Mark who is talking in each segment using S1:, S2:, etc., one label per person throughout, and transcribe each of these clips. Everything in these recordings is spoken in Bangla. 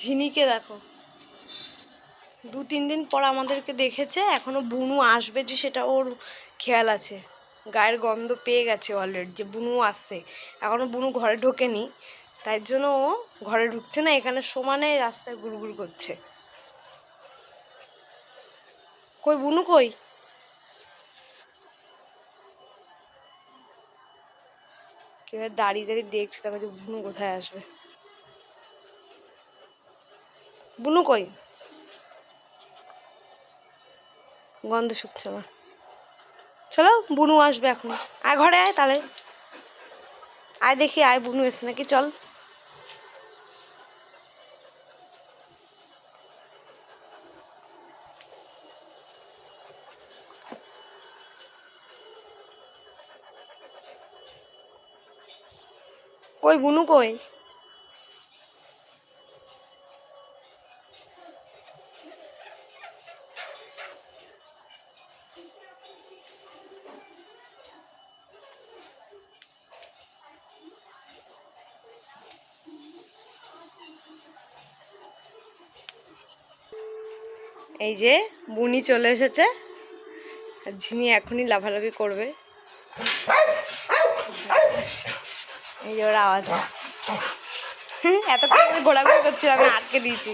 S1: ঝিনিকে দেখো। দু, তিন দিন পর আমাদেরকে দেখেছে, এখনও বুনু আসবে যে সেটা ওর খেয়াল আছে। গায়ের গন্ধ পেয়ে গেছে অলরেডি যে বুনু আসছে। এখনও বুনু ঘরে ঢোকেনি, তাই জন্য ও ঘরে ঢুকছে না, এখানে সমানে রাস্তায় গুড়গুড় করছে। কই, বুনু কই? কেউ দাঁড়িয়ে দাঁড়িয়ে দেখছে তাকে যে বুনু কোথায় আসবে। বুনু কই? গন্ধ শুকছে আমার। চলো, বুনু আসবে এখন। আয় ঘরে আয় তাহলে। আয় দেখি, আয় বুনু এসে নাকি, চল। কই, বুনু কই? এই যে বুনি চলে এসেছে। ঝিনি এখনই লাফালাফি করবে। এই যে ওর আওয়াজ। এতক্ষণ ধরে ঘোরাঘুরি করছিল আমি আটকে দিয়েছি।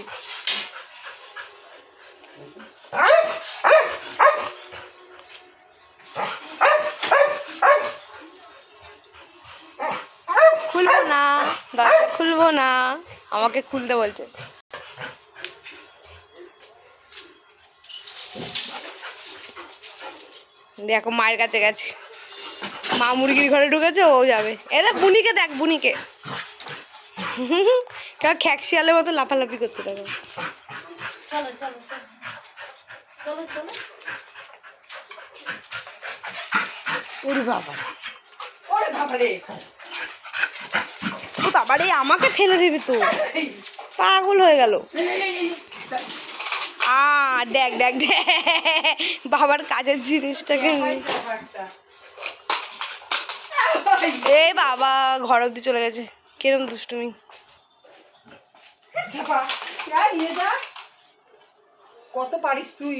S1: খুলবো না, দাদা, খুলবো না। আমাকে খুলতে বলছে। দেখো মায়ের কাছে গেছে মা মুরগির ঘরে ঢুকেছে ও যাবে এ দেখ বুনিকে দেখ বুনিকে কেউ খ্যাকশিয়ালের মতো লাফালাফি করছে দেখো ওরে বাবা
S2: ওরে
S1: ও বাবা রে আমাকে ফেলে দিবি তো পাগল হয়ে গেল দেখ দেখ দেখ। বাবার কাজের জিনিসটাকে। এ বাবা, ঘর অব্দি চলে গেছে। কিরম দুষ্টুমি।
S2: কত পারিস তুই?